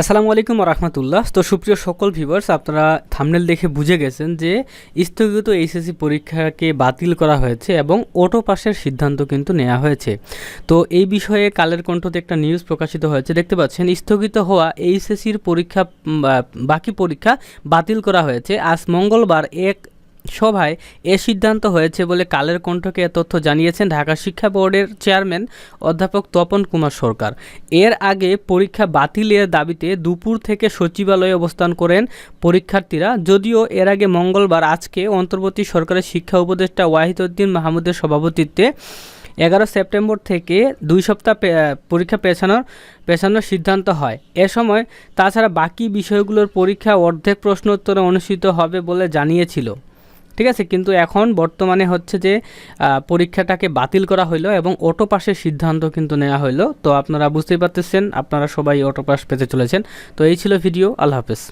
আসসালামু আলাইকুম রহমতুল্লাহ। তো সুপ্রিয় সকল ভিউয়ার্স আপনারা থামনেল দেখে বুঝে গেছেন যে স্থগিত এইচএসসি পরীক্ষাকে বাতিল করা হয়েছে এবং অটো পাসের সিদ্ধান্ত কিন্তু নেওয়া হয়েছে। তো এই বিষয়ে কালের কণ্ঠতে একটা নিউজ প্রকাশিত হয়েছে। দেখতে পাচ্ছেন, স্থগিত হওয়া এইচএসসির পরীক্ষা বাকি পরীক্ষা বাতিল করা হয়েছে। আজ মঙ্গলবার এক সভায় এ সিদ্ধান্ত হয়েছে বলে কালের কণ্ঠকে তথ্য জানিয়েছেন ঢাকা শিক্ষা বোর্ডের চেয়ারম্যান অধ্যাপক তপন কুমার সরকার। এর আগে পরীক্ষা বাতিলের দাবিতে দুপুর থেকে সচিবালয়ে অবস্থান করেন পরীক্ষার্থীরা। যদিও এর আগে মঙ্গলবার আজকে অন্তর্বর্তী সরকারের শিক্ষা উপদেষ্টা ওয়াহিদউদ্দিন মাহমুদের সভাপতিত্বে এগারো সেপ্টেম্বর থেকে দুই সপ্তাহ পরীক্ষা পেছানোর পেছানোর সিদ্ধান্ত হয়। এ সময় তাছাড়া বাকি বিষয়গুলোর পরীক্ষা অর্ধেক প্রশ্ন উত্তরে অনুষ্ঠিত হবে বলে জানিয়েছিল। ঠিক আছে? কিন্তু এখন বর্তমানে হচ্ছে যে পরীক্ষাটাকে বাতিল করা হইল এবং অটো পাসের সিদ্ধান্ত কিন্তু নেওয়া হলো তো আপনারা বুঝতেই পারতেছেন, আপনারা সবাই অটো পাস পেতে চলেছেন। তো এই ছিল ভিডিও, আল্লাহ হাফেজ।